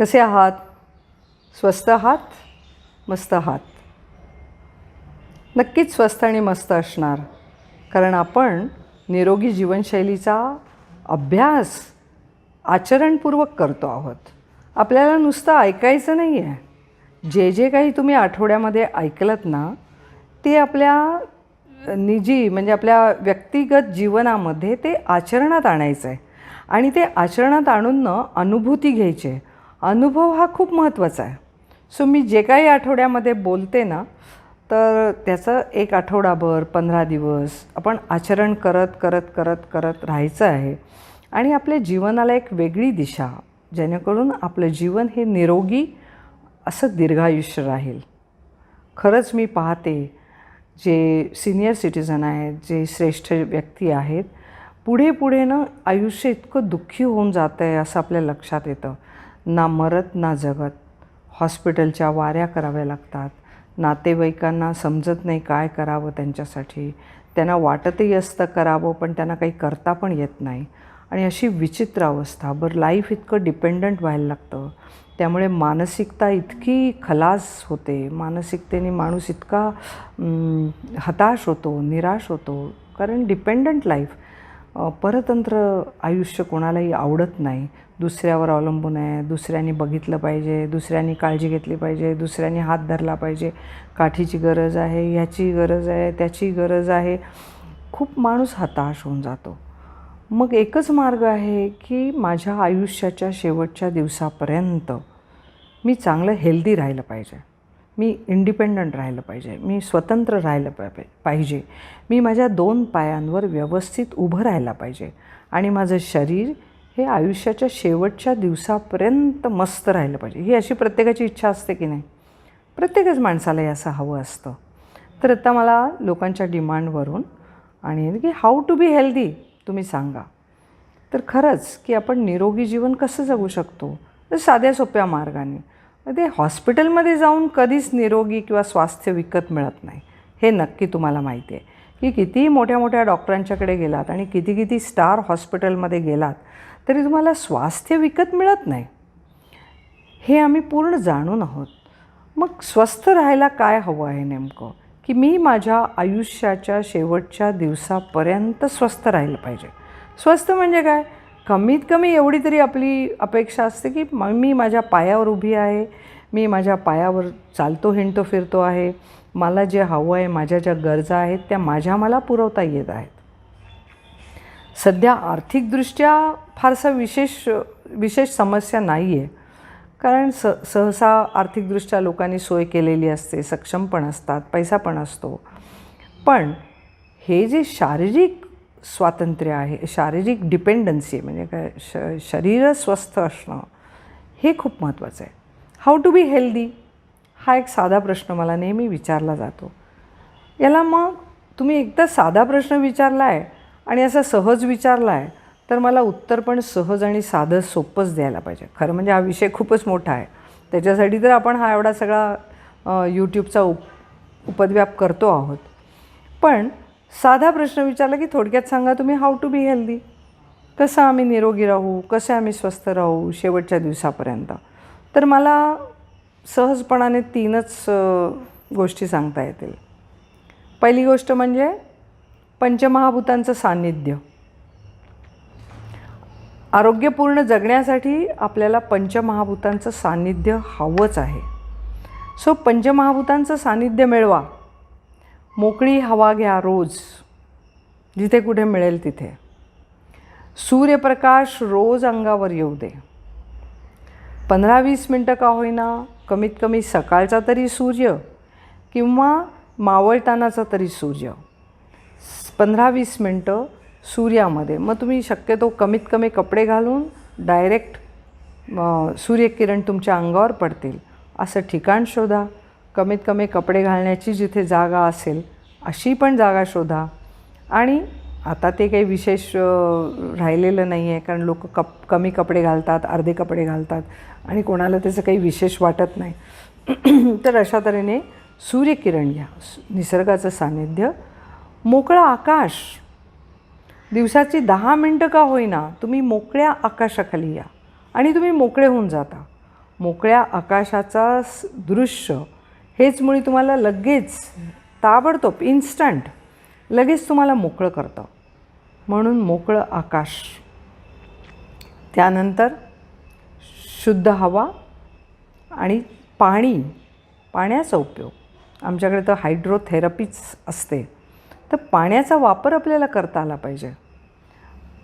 कसे आहात? स्वस्त आहात? मस्त आहात. नक्कीच स्वस्त आणि मस्त असणार. कारण आपण निरोगी जीवनशैलीचा अभ्यास आचरणपूर्वक करतो आहोत. आपल्याला नुसतं ऐकायचं नाही आहे जे जे काही तुम्ही आठवड्यामध्ये ऐकलत ना ते आपल्या निजी म्हणजे आपल्या व्यक्तिगत जीवनामध्ये ते आचरणात आणायचं आहे आणि ते आचरणात आणून अनुभूती घ्यायची. आहे अनुभव हा खूप महत्त्वाचा आहे. सो मी जे काही आठवड्यामध्ये बोलते ना तर त्याचं एक आठवडाभर पंधरा दिवस आपण आचरण करत करत करत करत राहायचं आहे. आणि आपल्या जीवनाला एक वेगळी दिशा जेणेकरून आपलं जीवन हे निरोगी असं दीर्घायुष्य राहील. खरंच मी पाहते जे सिनियर सिटीजन आहेत जे श्रेष्ठ व्यक्ती आहेत पुढे पुढे ना आयुष्य इतकं दुःखी होऊन जातं आहे असं आपल्या लक्षात येतं. ना मरत ना जगत. हॉस्पिटलच्या वाऱ्या कराव्या लागतात. नातेवाईकांना समजत नाही काय करावं त्यांच्यासाठी. त्यांना वाटतही असतं करावं पण त्यांना काही करता पण येत नाही. आणि अशी विचित्र अवस्था. बरं लाईफ इतकं डिपेंडंट व्हायला लागतं. त्यामुळे मानसिकता इतकी खलास होते. मानसिकतेने माणूस इतका हताश होतो निराश होतो. कारण डिपेंडंट लाईफ परतंत्र आयुष्य कोणालाही आवडत नाही. दुसऱ्यावर अवलंबून आहे दुसऱ्यांनी बघितलं पाहिजे दुसऱ्यांनी काळजी घेतली पाहिजे दुसऱ्यांनी हात धरला पाहिजे. काठीची गरज आहे ह्याची गरज आहे त्याची गरज आहे. खूप माणूस हताश होऊन जातो. मग एकच मार्ग आहे की माझ्या आयुष्याच्या शेवटच्या दिवसापर्यंत मी चांगलं हेल्दी राहिलं पाहिजे. मी इंडिपेंडंट राहिलं पाहिजे. मी स्वतंत्र राहिलं पाहिजे. मी माझ्या दोन पायांवर व्यवस्थित उभं राहायला पाहिजे. आणि माझं शरीर हे आयुष्याच्या शेवटच्या दिवसापर्यंत मस्त राहिलं पाहिजे. ही अशी प्रत्येकाची इच्छा असते की नाही? प्रत्येकच माणसाला हे असं हवं असतं. तर आता मला लोकांच्या डिमांडवरून आणि की हाऊ टू बी हेल्दी तुम्ही सांगा. तर खरंच की आपण निरोगी जीवन कसं जगू शकतो? तर साध्या सोप्या मार्गाने. ते हॉस्पिटलमध्ये जाऊन कधीच निरोगी किंवा स्वास्थ्य विकत मिळत नाही. हे नक्की तुम्हाला माहिती आहे. की कितीही मोठ्या मोठ्या डॉक्टरांच्याकडे गेलात आणि किती किती स्टार हॉस्पिटलमध्ये गेलात तरी तुम्हाला स्वास्थ्य विकत मिळत नाही. हे आम्ही पूर्ण जाणून आहोत. मग स्वस्थ राहायला काय हवं आहे नेमकं? की मी माझ्या आयुष्याच्या शेवटच्या दिवसापर्यंत स्वस्थ राहिलं पाहिजे. स्वस्थ म्हणजे काय? कमीत कमी एवढी तरी आपली अपेक्षा असते की मी माझ्या पायावर उभी आहे मी माझ्या पायावर चालतो हिंडतो फिरतो आहे. मला जे हवं आहे माझ्या ज्या गरजा आहेत त्या माझ्या मला पुरवता येत आहेत. सध्या आर्थिकदृष्ट्या फारसा विशेष विशेष समस्या नाही आहे कारण स सहसा आर्थिकदृष्ट्या लोकांनी सोय केलेली असते सक्षम पण असतात पैसा पण असतो. पण हे जे शारीरिक स्वातंत्र्य आहे शारीरिक डिपेंडन्सी म्हणजे काय श शरीर स्वस्थ असणं हे खूप महत्त्वाचं आहे. हाऊ टू बी हेल्दी हा एक साधा प्रश्न मला नेहमी विचारला जातो. याला मग तुम्ही एकदा साधा प्रश्न विचारला आहे आणि असा सहज विचारला आहे तर मला उत्तर पण सहज आणि साधं सोपंच द्यायला पाहिजे. खरं म्हणजे हा विषय खूपच मोठा आहे. त्याच्यासाठी तर आपण हा एवढा सगळा यूट्यूबचा उप उपद्व्याप करतो आहोत. पण साधा प्रश्न विचारला की थोडक्यात सांगा तुम्ही हाऊ टू बी हेल्दी कसं आम्ही निरोगी राहू? कसे आम्ही स्वस्थ राहू शेवटच्या दिवसापर्यंत? तर मला सहजपणाने तीनच गोष्टी सांगता येतील. पहिली गोष्ट म्हणजे पंचमहाभूतांचं सान्निध्य. आरोग्यपूर्ण जगण्यासाठी आपल्याला पंचमहाभूतांचं सान्निध्य हवंच आहे. सो पंचमहाभूतांचं सान्निध्य मिळवा. मोकळी हवा घ्या रोज. जिथे कुठे मिळेल तिथे. सूर्यप्रकाश रोज अंगावर येऊ दे. पंधरा वीस मिनटं का होईना कमीत कमी सकाळचा तरी सूर्य किंवा मावळतानाचा तरी सूर्य. पंधरा वीस मिनटं सूर्यामध्ये. मग तुम्ही शक्यतो कमीत कमी कपडे घालून डायरेक्ट सूर्यकिरण तुमच्या अंगावर पडतील. असं ठिकाण शोधा. कमीत कमी कपडे घालण्याची जिथे जागा असेल अशी पण जागा शोधा. आणि आता ते काही विशेष राहिलेलं नाही आहे कारण लोक कप कमी कपडे घालतात अर्धे कपडे घालतात आणि कोणाला त्याचं काही विशेष वाटत नाही. तर अशा तऱ्हेने सूर्यकिरण घ्या. निसर्गाचं सान्निध्य मोकळं आकाश. दिवसाची दहा मिनटं का होईना तुम्ही मोकळ्या आकाशाखाली या आणि तुम्ही मोकळे होऊन जाता. मोकळ्या आकाशाचा स- दृश्य हेच मुळी तुम्हाला लगेच ताबडतोब इन्स्टंट लगेच तुम्हाला मोकळं करतं. म्हणून मोकळं आकाश. त्यानंतर शुद्ध हवा आणि पाणी. पाण्याचा उपयोग. आमच्याकडे तर हायड्रोथेरपीच असते. तर पाण्याचा वापर आपल्याला करता आला पाहिजे.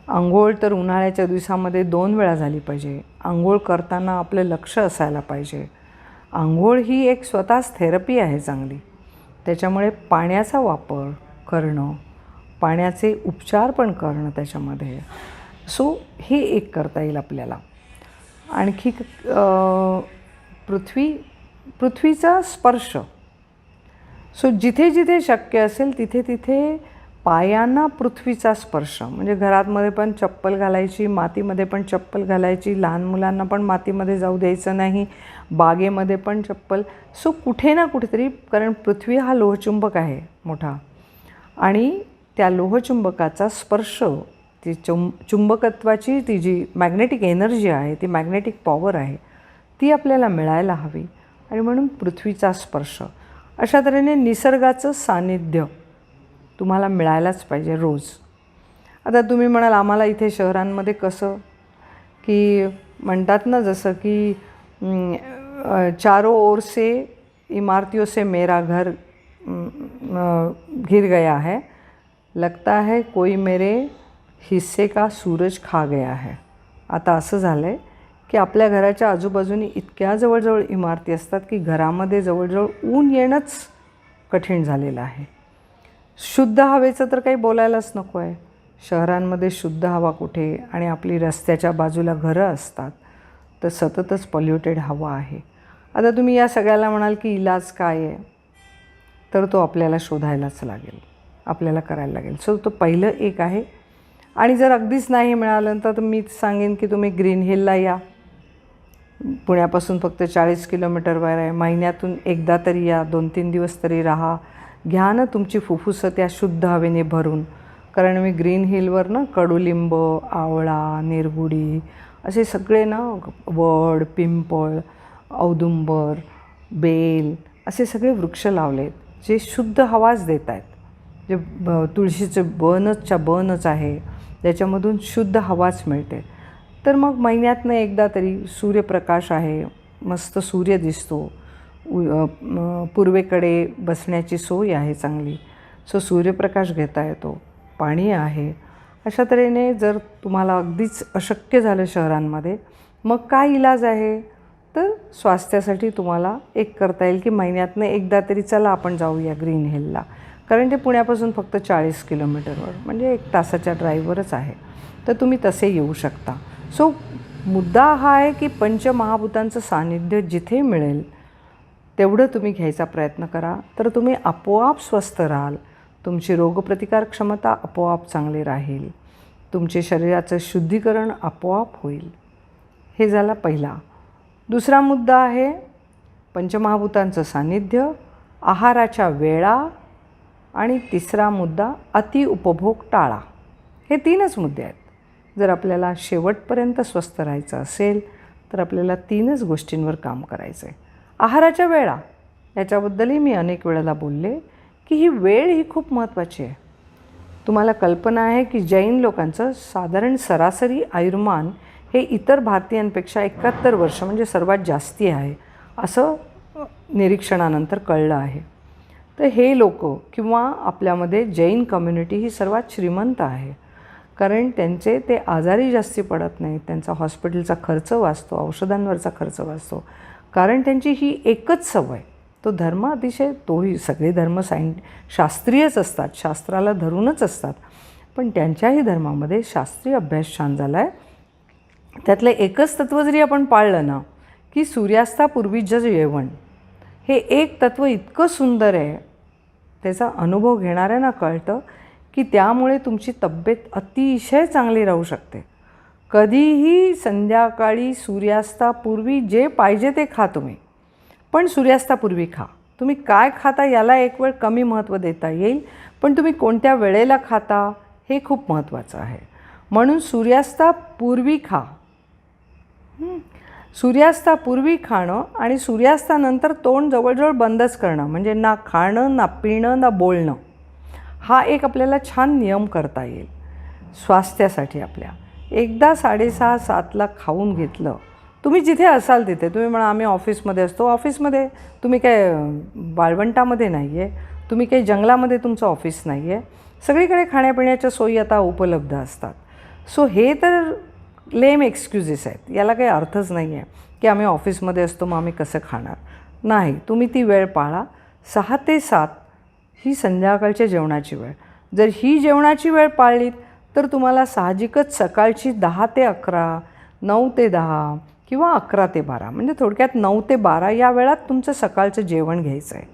आंघोळ तर उन्हाळ्याच्या दिवसामध्ये दोन वेळा झाली पाहिजे. आंघोळ करताना आपलं लक्ष असायला पाहिजे. आंघोळ ही एक स्वतःच थेरपी आहे चांगली. त्याच्यामुळे पाण्याचा वापर करणं पाण्याचे उपचार पण करणं त्याच्यामध्ये. सो हे एक करता येईल आपल्याला. आणखी पृथ्वी पृथ्वीचा स्पर्श. सो जिथे जिथे शक्य असेल तिथे तिथे पायांना पृथ्वीचा स्पर्श. म्हणजे घरातमध्ये पण चप्पल घालायची मातीमध्ये पण चप्पल घालायची लहान मुलांना पण मातीमध्ये जाऊ द्यायचं नाही बागेमध्ये पण चप्पल. सो कुठे ना कुठेतरी कारण पृथ्वी हा लोहचुंबक आहे मोठा. आणि त्या लोहचुंबकाचा स्पर्श ती चुंब चुंबकत्वाची ती जी मॅग्नेटिक एनर्जी आहे ती मॅग्नेटिक पॉवर आहे ती आपल्याला मिळायला हवी. आणि म्हणून पृथ्वीचा स्पर्श. अशा तऱ्हेने निसर्गाचं सान्निध्य तुम्हाला मिळायलाच पाहिजे रोज. आता तुम्ही म्हणाल आम्हाला इथे शहरांमध्ये कसं? की म्हणतात ना जसं की चारो चारों ओर से इमारतियों से मेरा घर घिर गया है। लगता है कोई मेरे हिस्से का सूरज खा गया है। आता असं झालं आहे की आपल्या घराच्या आजूबाजूनी इतक्या जवळजवळ इमारती असतात की घरामध्ये जवळजवळ ऊन येणंच कठीण झालेलं आहे. शुद्ध हवेचं तर काही बोलायलाच नको आहे. शहरांमध्ये शुद्ध हवा कुठे आणि आपली रस्त्याच्या बाजूला घरं असतात तर सततच पॉल्युटेड हवा आहे. आता तुम्ही या सगळ्याला म्हणाल की इलाज काय आहे? तर तो आपल्याला शोधायलाच लागेल. आपल्याला करायला लागेल. सो तो पहिलं एक आहे. आणि जर अगदीच नाही मिळालं तर मी सांगेन की तुम्ही ग्रीन हिलला या. पुण्यापासून फक्त चाळीस किलोमीटरवर आहे. महिन्यातून एकदा तरी या दोन तीन दिवस तरी राहा. घ्या ना तुमची फुफ्फुसं त्या शुद्ध हवेने भरून. कारण मी ग्रीन हिलवर ना कडुलिंब आवळा निरगुडी असे सगळे ना वड पिंपळ औदुंबर बेल असे सगळे वृक्ष लावलेत जे शुद्ध हवाच देत आहेत. जे ब तुळशीचं बनचच्या बनच आहे. त्याच्यामधून शुद्ध हवाच मिळते. तर मग महिन्यातनं एकदा तरी सूर्यप्रकाश आहे मस्त सूर्य दिसतो. पूर्वेकडे बसण्याची सोय आहे चांगली. सो सूर्यप्रकाश घेता येतो. पाणी आहे. अशा तऱ्हेने जर तुम्हाला अगदीच अशक्य झालं शहरांमध्ये मग काय इलाज आहे? तर स्वास्थ्यासाठी तुम्हाला एक करता येईल की महिन्यातनं एकदा तरी चला आपण जाऊया ग्रीन हिलला. कारण ते पुण्यापासून फक्त चाळीस किलोमीटरवर म्हणजे एक तासाच्या ड्राईव्हवरच आहे. तर तुम्ही तसे येऊ शकता. सो मुद्दा हा आहे की पंचमहाभूतांचं सानिध्य जिथे मिळेल तेवढं तुम्ही घ्यायचा प्रयत्न करा. तर तुम्ही आपोआप स्वस्थ राहाल. तुमची रोगप्रतिकार क्षमता आपोआप चांगली राहील. तुमचे शरीराचं शुद्धीकरण आपोआप होईल. हे झाला पहिला. दुसरा मुद्दा आहे पंचमहाभूतांचं सानिध्य आहाराच्या वेळा. आणि तिसरा मुद्दा अतिउपभोग टाळा. हे तीनच मुद्दे आहेत. जर आपल्याला शेवटपर्यंत स्वस्थ राहायचं असेल तर आपल्याला तीनच गोष्टींवर काम करायचं आहे आहाराच्या वेळा याच्याबद्दलही मी अनेक वेळेला बोलले की ही वेळ ही खूप महत्त्वाची आहे. तुम्हाला कल्पना आहे की जैन लोकांचं साधारण सरासरी आयुर्मान हे इतर भारतीयांपेक्षा एकाहत्तर वर्ष म्हणजे सर्वात जास्ती आहे असं निरीक्षणानंतर कळलं आहे. तर हे लोक किंवा आपल्यामध्ये जैन कम्युनिटी ही सर्वात श्रीमंत आहे. कारण त्यांचे ते आजारी जास्ती पडत नाहीत. त्यांचा हॉस्पिटलचा खर्च वाचतो औषधांवरचा खर्च वाचतो. कारण त्यांची ही एकच सवय. तो धर्म अतिशय तोही सगळे धर्म सायं शास्त्रीयच असतात. शास्त्राला धरूनच असतात. पण त्यांच्याही धर्मामध्ये शास्त्रीय अभ्यास छान झाला आहे त्यातलं एकच तत्त्व जरी आपण पाळलं ना की सूर्यास्तापूर्वीचं जेवण हे एक तत्त्व इतकं सुंदर आहे. त्याचा अनुभव घेणाऱ्यांना कळतं की त्यामुळे तुमची तब्येत अतिशय चांगली राहू शकते. कधीही संध्याकाळी सूर्यास्तापूर्वी जे पाहिजे ते खा तुम्ही. पण सूर्यास्तापूर्वी खा. तुम्ही काय खाता याला एक वेळ कमी महत्त्व देता येईल पण तुम्ही कोणत्या वेळेला खाता हे खूप महत्त्वाचं आहे. म्हणून सूर्यास्तापूर्वी खा. सूर्यास्तापूर्वी खाणं आणि सूर्यास्तानंतर तोंड जवळजवळ बंदच करणं म्हणजे ना खाणं ना पिणं ना बोलणं. हा एक आपल्याला छान नियम करता येईल. स्वास्थ्यासाठी आपल्या. एकदा साडेसहा सातला खाऊन घेतलं तुम्ही जिथे असाल तिथे तुम्ही म्हणा आम्ही ऑफिसमध्ये असतो. ऑफिसमध्ये तुम्ही काय वाळवंटामध्ये नाही आहे तुम्ही काही जंगलामध्ये तुमचं ऑफिस नाही आहे सगळीकडे खाण्यापिण्याच्या सोयी आता उपलब्ध असतात. सो हे तर लेम एक्सक्युजेस आहेत. याला काही अर्थच नाही आहे की आम्ही ऑफिसमध्ये असतो मग आम्ही कसं खाणार? नाही तुम्ही ती वेळ पाळा. सहा ते सात ही संध्याकाळच्या जेवणाची वेळ. जर ही जेवणाची वेळ पाळलीत तर तुम्हाला साहजिकच सकाळची दहा ते अकरा नऊ ते दहा किंवा अकरा ते बारा म्हणजे थोडक्यात नऊ ते बारा या वेळात तुमचं सकाळचं जेवण घ्यायचं आहे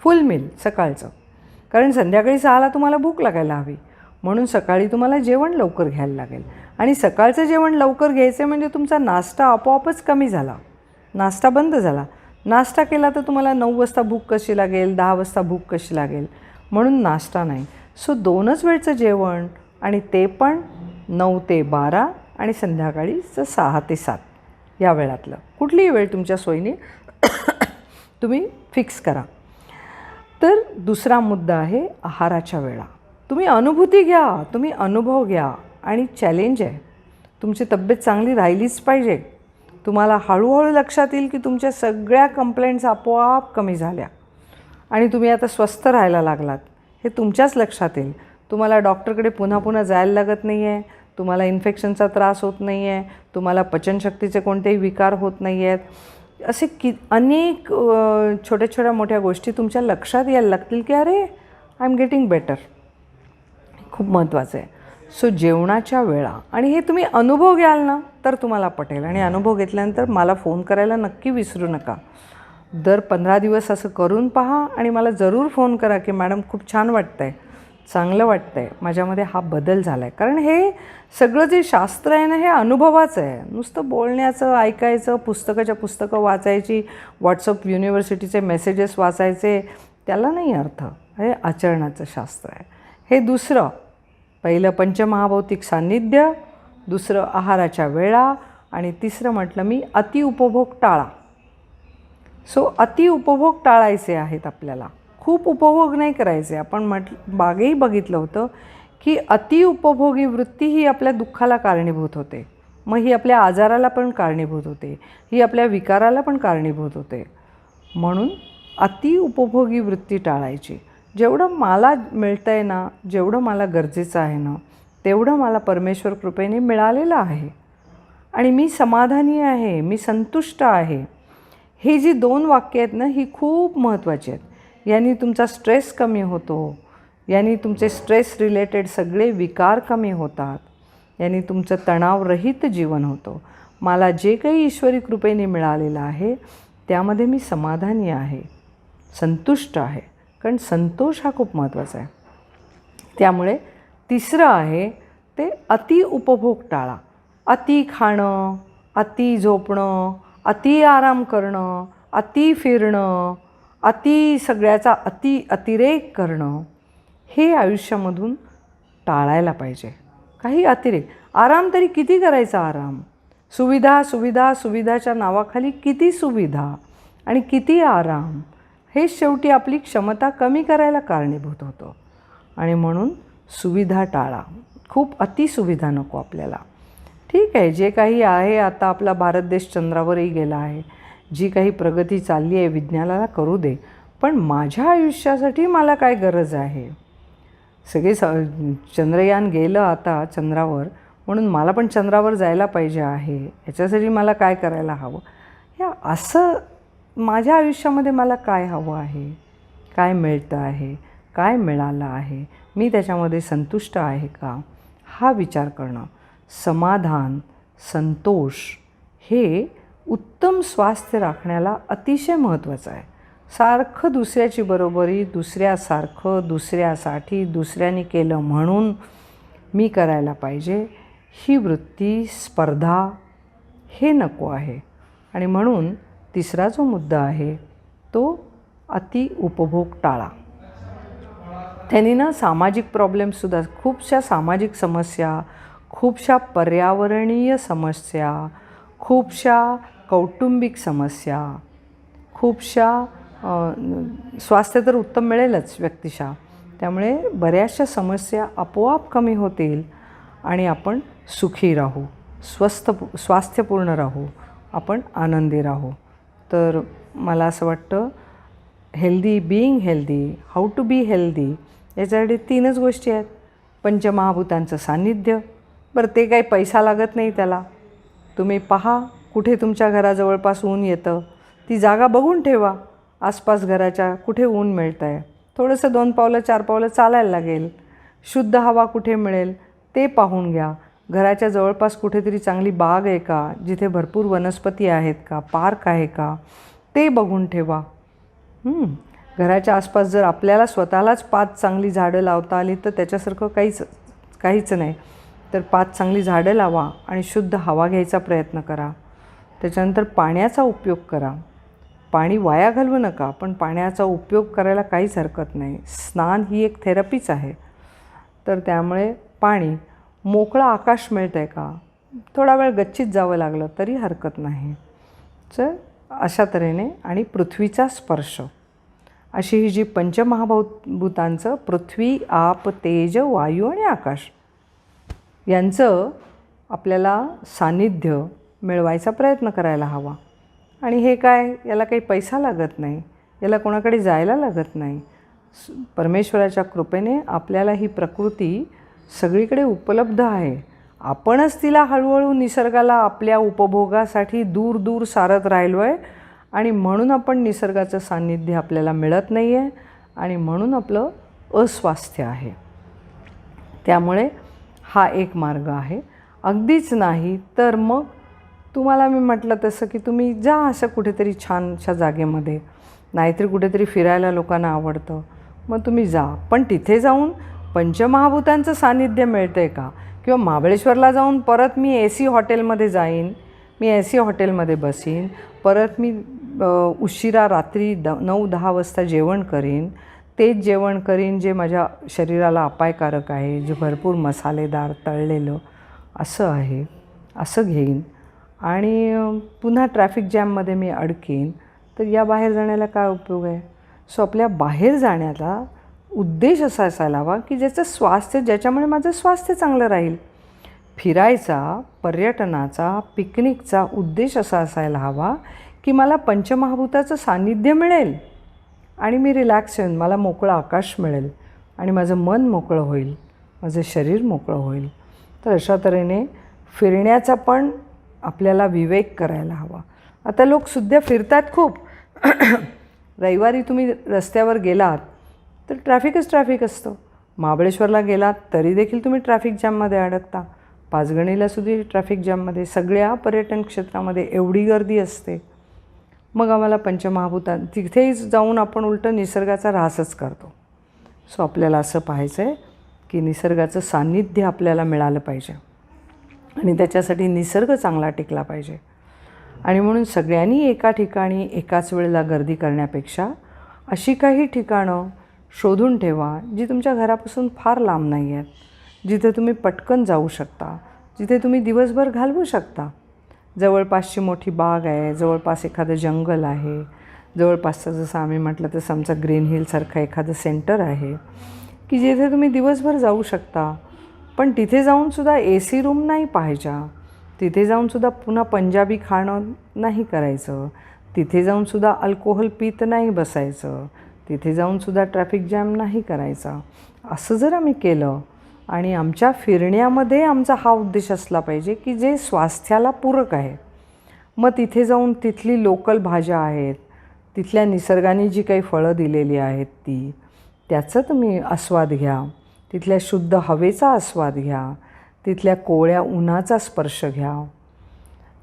फुल मिल सकाळचं. कारण संध्याकाळी सहाला तुम्हाला भूक लागायला हवी. म्हणून सकाळी तुम्हाला जेवण लवकर घ्यायला लागेल. आणि सकाळचं जेवण लवकर घ्यायचं म्हणजे तुमचा नाश्ता आपोआपच कमी झाला. नाश्ता बंद झाला. नाश्ता केला तर तुम्हाला नऊ वाजता भूक कशी लागेल दहा वाजता भूक कशी लागेल? म्हणून नाश्ता नाही. सो दोनच वेळचं जेवण आणि ते पण नऊ ते बारा आणि संध्याकाळीचं सहा ते सात या वेळातलं. कुठलीही वेळ तुमच्या सोयीने तुम्ही फिक्स करा. तर दुसरा मुद्दा आहे आहाराच्या वेळा. तुम्ही अनुभूती घ्या तुम्ही अनुभव घ्या आणि चॅलेंज आहे. तुमची तब्येत चांगली राहिलीच पाहिजे. तुम्हाला हळूहळू लक्षात येईल की तुमच्या सगळ्या कंप्लेंट्स आपोआप कमी झाल्या. आणि तुम्ही आता स्वस्थ राहायला लागलात. हे तुमच्याच लक्षात येईल. तुम्हाला डॉक्टरकडे पुन्हा पुन्हा जायला लागत नाही आहे तुम्हाला इन्फेक्शनचा त्रास होत नाही आहे तुम्हाला पचनशक्तीचे कोणतेही विकार होत नाही आहेत असे कि अनेक छोट्या छोट्या मोठ्या गोष्टी तुमच्या लक्षात यायला लागतील की अरे आय एम गेटिंग बेटर खूप महत्त्वाचं आहे. सो जेवणाच्या वेळा आणि हे तुम्ही अनुभव घ्याल ना तर तुम्हाला पटेल. आणि अनुभव घेतल्यानंतर मला फोन करायला नक्की विसरू नका. दर पंधरा दिवस असं करून पहा आणि मला जरूर फोन करा की मॅडम खूप छान वाटतं आहे चांगलं वाटतं आहे माझ्यामध्ये हा बदल झाला आहे कारण हे सगळं जे शास्त्र आहे ना हे अनुभवाचं आहे. नुसतं बोलण्याचं ऐकायचं पुस्तकाच्या पुस्तकं वाचायची व्हॉट्सअप युनिव्हर्सिटीचे मेसेजेस वाचायचे त्याला नाही अर्थ. हे आचरणाचं शास्त्र आहे. हे दुसरं पहिलं पंचमहाभौतिक सान्निध्य दुसरं आहाराच्या वेळा आणि तिसरं म्हटलं मी अतिउपभोग टाळा. सो अतिउपभोग टाळायचे आहेत आपल्याला. खूप उपभोग नाही करायचे. आपण म्हट मागेही बघितलं होतं की अतिउपभोगी वृत्ती ही आपल्या दुःखाला कारणीभूत होते. मग ही आपल्या आजाराला पण कारणीभूत होते. ही आपल्या विकाराला पण कारणीभूत होते. म्हणून अतिउपभोगी वृत्ती टाळायची. जेवढं मला मिळतं आहे ना जेवढं मला गरजेचं आहे ना तेवढं मला परमेश्वर कृपेने मिळालेलं आहे. आणि मी समाधानी आहे मी संतुष्ट आहे. ही जी दोन वाक्य आहेत ना ही खूप महत्त्वाची आहेत. यांनी तुमचा स्ट्रेस कमी होतो यांनी तुमचे स्ट्रेस रिलेटेड सगळे विकार कमी होतात यांनी तुमचं तणावरहित जीवन होतं. मला जे काही ईश्वरी कृपेने मिळालेलं आहे त्यामध्ये मी समाधानी आहे संतुष्ट आहे. कारण संतोष हा खूप महत्त्वाचा आहे. त्यामुळे तिसरं आहे ते अति उपभोग टाळा. अति खाणं अति झोपणं अति आराम करणं अति फिरणं अति सगळ्याचा अति अतिरेक करणं हे आयुष्यामधून टाळायला पाहिजे. काही अतिरेक. आराम तरी किती करायचा आराम? सुविधा सुविधा सुविधाच्या नावाखाली किती सुविधा आणि किती आराम? हे शेवटी आपली क्षमता कमी करायला कारणीभूत होतं. आणि म्हणून सुविधा टाळा. खूप अतिसुविधा नको आपल्याला. ठीक आहे जे काही आहे आता आपला भारत देश चंद्रावरही गेला आहे. जी काही प्रगती चालली आहे विज्ञानाला करू दे. पण माझ्या आयुष्यासाठी मला काय गरज आहे? सगळे स चंद्रयान गेलं आता चंद्रावर. म्हणून मला पण चंद्रावर जायला पाहिजे आहे. याच्यासाठी मला काय करायला हवं? या असं माझ्या आयुष्यामध्ये मला काय हवं आहे? काय मिळतं आहे? काय मिळालं आहे? मी त्याच्यामध्ये संतुष्ट आहे का? हा विचार करणं. समाधान संतोष हे उत्तम स्वास्थ्य राखण्याला अतिशय महत्त्वाचं आहे. सारखं दुसऱ्याची बरोबरी दुसऱ्यासारखं दुसऱ्यासाठी दुसऱ्याने केलं म्हणून मी करायला पाहिजे. ही वृत्ती स्पर्धा हे नको आहे. आणि म्हणून तिसरा जो मुद्दा आहे तो अति उपभोग टाळा. त्यांनी ना सामाजिक प्रॉब्लेमसुद्धा खूपशा सामाजिक समस्या खूपशा पर्यावरणीय समस्या खूपशा कौटुंबिक समस्या खूपशा स्वास्थ्य तर उत्तम मिळेलच व्यक्तिशा त्यामुळे बऱ्याचशा समस्या आपोआप कमी होतील आणि आपण सुखी राहू स्वस्थ स्वास्थ्यपूर्ण राहू आपण आनंदी राहू. तर मला असं वाटतं healthy being healthy how to be healthy याच्यासाठी तीनच गोष्टी आहेत. पंचमहाभूतांचं सान्निध्य बरं ते काही पैसा लागत नाही त्याला. तुम्ही पहा कुठे तुमच्या घराजवळपास ऊन येतं. ती जागा बघून ठेवा. आसपास घराच्या कुठे ऊन मिळतं आहे थोडंसं दोन पावलं चार पावलं चालायला लागेल. शुद्ध हवा कुठे मिळेल ते पाहून घ्या. घराच्या जवळपास कुठेतरी चांगली बाग आहे का? जिथे भरपूर वनस्पती आहेत का? पार्क आहे का? ते बघून ठेवा. घराच्या आसपास जर आपल्याला स्वतःलाच पाच चांगली झाडं लावता आली तर त्याच्यासारखं काहीच काहीच नाही. तर पाच चांगली झाडं लावा आणि शुद्ध हवा घ्यायचा प्रयत्न करा. त्याच्यानंतर पाण्याचा उपयोग करा. पाणी वाया घालवू नका पण पाण्याचा उपयोग करायला काहीच हरकत नाही. स्नान ही एक थेरपीच आहे. तर त्यामुळे पाणी मोकळं आकाश मिळतं आहे का? थोडा वेळ गच्चीत जावं लागलं तरी हरकत नाही. तर अशा तऱ्हेने आणि पृथ्वीचा स्पर्श. अशी ही जी पंचमहाभूत भूतांचं पृथ्वी आप तेज वायू आणि आकाश यांचं आपल्याला सान्निध्य मिळवायचा प्रयत्न करायला हवा. आणि हे काय? याला काही पैसा लागत नाही. याला कोणाकडे जायला लागत नाही. परमेश्वराच्या कृपेने आपल्याला ही प्रकृती सगळीकडे उपलब्ध आहे. आपणच तिला हळूहळू निसर्गाला आपल्या उपभोगासाठी दूर दूर सारत राहिलो आहे आणि म्हणून आपण निसर्गाचं सान्निध्य आपल्याला मिळत नाही आहे आणि म्हणून आपलं अस्वास्थ्य आहे. त्यामुळे हा एक मार्ग आहे. अगदीच नाही तर मग तुम्हाला मी म्हटलं तसं की तुम्ही जा असं कुठेतरी छानशा जागेमध्ये. नाहीतरी कुठेतरी फिरायला लोकांना आवडतं. मग तुम्ही जा. पण तिथे जाऊन पंचमहाभूतांचं सान्निध्य मिळतं आहे का? किंवा महाबळेश्वरला जाऊन परत मी ए सी हॉटेलमध्ये जाईन मी ए सी हॉटेलमध्ये बसीन परत मी उशिरा रात्री द नऊ दहा वाजता जेवण करीन तेच जेवण करीन जे माझ्या शरीराला अपायकारक आहे जे भरपूर मसालेदार तळलेलं असं आहे असं घेईन. आणि पुन्हा ट्रॅफिक जॅममध्ये मी अडकेन तर या बाहेर जाण्याला काय उपयोग आहे? सो आपल्या बाहेर जाण्याला उद्देश असा असायला हवा की ज्याचं स्वास्थ्य ज्याच्यामुळे माझं स्वास्थ्य चांगलं राहील. फिरायचा पर्यटनाचा पिकनिकचा उद्देश असा असायला हवा की मला पंचमहाभूताचं सान्निध्य मिळेल आणि मी रिलॅक्स होईन मला मोकळं आकाश मिळेल आणि माझं मन मोकळं होईल माझं शरीर मोकळं होईल. तर अशा तऱ्हेने फिरण्याचा पण आपल्याला विवेक करायला हवा. आता लोक सुद्धा फिरतात खूप. रविवारी तुम्ही रस्त्यावर गेलात तर ट्रॅफिकच ट्रॅफिक असतं. महाबळेश्वरला गेलात तरी देखील तुम्ही ट्रॅफिक जॅममध्ये अडकता. पाचगणीला सुद्धा ट्रॅफिक जॅममध्ये सगळ्या पर्यटन क्षेत्रामध्ये एवढी गर्दी असते. मग आम्हाला पंचमहाभूतात तिथेही जाऊन आपण उलटं निसर्गाचा ऱ्हासच करतो. सो आपल्याला असं पाहायचं आहे की निसर्गाचं सान्निध्य आपल्याला मिळालं पाहिजे. आणि त्याच्यासाठी निसर्ग चांगला टिकला पाहिजे. आणि म्हणून सगळ्यांनी एका ठिकाणी एकाच वेळेला गर्दी करण्यापेक्षा अशी काही ठिकाणं शोधून ठेवा जी तुमच्या घरापासून फार लांब नाही आहेत जिथे तुम्ही पटकन जाऊ शकता जिथे तुम्ही दिवसभर घालवू शकता. जवळपासची मोठी बाग आहे जवळपास एखादं जंगल आहे जवळपासचं जसं आम्ही म्हटलं तसं आमचं ग्रीन हिलसारखं एखादं सेंटर आहे की जिथे तुम्ही दिवसभर जाऊ शकता. पण तिथे जाऊनसुद्धा ए सी रूम नाही पाहायच्या. तिथे जाऊनसुद्धा पुन्हा पंजाबी खाणं नाही करायचं. तिथे जाऊनसुद्धा अल्कोहोल पीत नाही बसायचं. तिथे जाऊनसुद्धा ट्रॅफिक जॅम नाही करायचा. असं जर आम्ही केलं आणि आमच्या फिरण्यामध्ये आमचा हा उद्देश असला पाहिजे की जे स्वास्थ्याला पूरक आहे. मग तिथे जाऊन तिथली लोकल भाज्या आहेत तिथल्या निसर्गाने जी काही फळं दिलेली आहेत ती त्याचं तुम्ही आस्वाद घ्या. तिथल्या शुद्ध हवेचा आस्वाद घ्या. तिथल्या कोवळ्या उन्हाचा स्पर्श घ्या.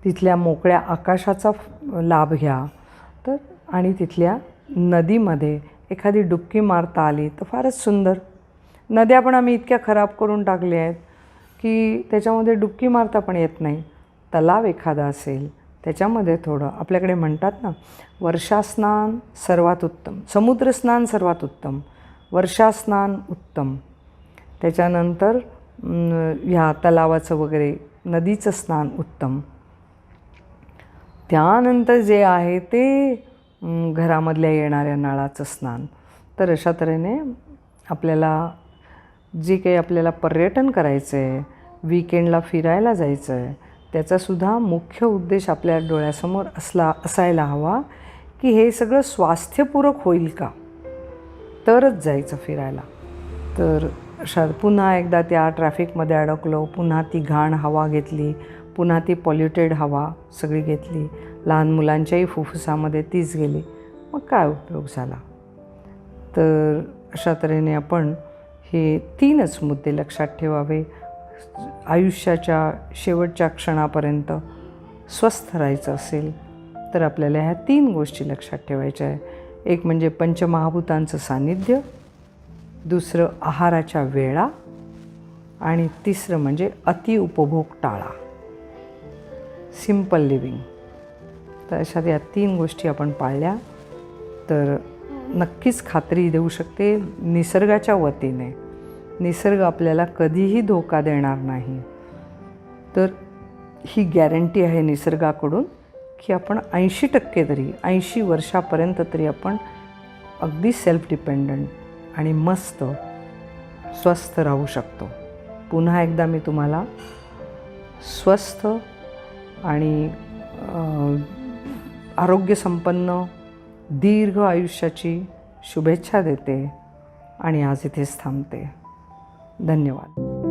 तिथल्या मोकळ्या आकाशाचा लाभ घ्या. तर आणि तिथल्या नदीमध्ये एखादी डुबकी मारता आली तर फारच सुंदर. नद्या पण आम्ही इतक्या खराब करून टाकल्या आहेत की त्याच्यामध्ये डुबकी मारता पण येत नाही. तलाव एखादा असेल त्याच्यामध्ये थोडं आपल्याकडे म्हणतात ना वर्षास्नान सर्वात उत्तम समुद्रस्नान सर्वात उत्तम वर्षास्नान उत्तम. त्याच्यानंतर ह्या तलावाचं वगैरे नदीचं स्नान उत्तम. त्यानंतर जे आहे ते घरामधल्या येणाऱ्या नळाचं स्नान. तर अशा तऱ्हेने आपल्याला जे काही आपल्याला पर्यटन करायचं आहे विकेंडला फिरायला जायचं आहे त्याचासुद्धा मुख्य उद्देश आपल्या डोळ्यासमोर असला असायला हवा की हे सगळं स्वास्थ्यपूरक होईल का? तरच जायचं फिरायला. तर अशा पुन्हा एकदा त्या ट्रॅफिकमध्ये अडकलो पुन्हा ती घाण हवा घेतली पुन्हा ती पॉल्युटेड हवा सगळी घेतली. लहान मुलांच्याही फुफ्फुसामध्ये तीच गेली. मग काय उपयोग झाला? तर अशा तऱ्हेने आपण हे तीनच मुद्दे लक्षात ठेवावे. आयुष्याच्या शेवटच्या क्षणापर्यंत स्वस्थ राहायचं असेल तर आपल्याला ह्या तीन गोष्टी लक्षात ठेवायच्या आहे एक म्हणजे पंचमहाभूतांचं सान्निध्य दुसरं आहाराच्या वेळा आणि तिसरं म्हणजे अतिउपभोग टाळा. Simple living. तर अशा या तीन गोष्टी आपण पाळल्या. तर नक्कीच खात्री देऊ शकते निसर्गाच्या वतीने. निसर्ग आपल्याला कधीही धोका देणार नाही. तर ही गॅरंटी आहे निसर्गाकडून की आपण ऐंशी टक्के तरी ऐंशी वर्षापर्यंत तरी आपण अगदी सेल्फ डिपेंडंट आणि मस्त स्वस्थ राहू शकतो. पुन्हा एकदा मी तुम्हाला स्वस्थ आणि आरोग्यसंपन्न दीर्घ आयुष्याची शुभेच्छा देते आणि आज इथेच थांबते. धन्यवाद.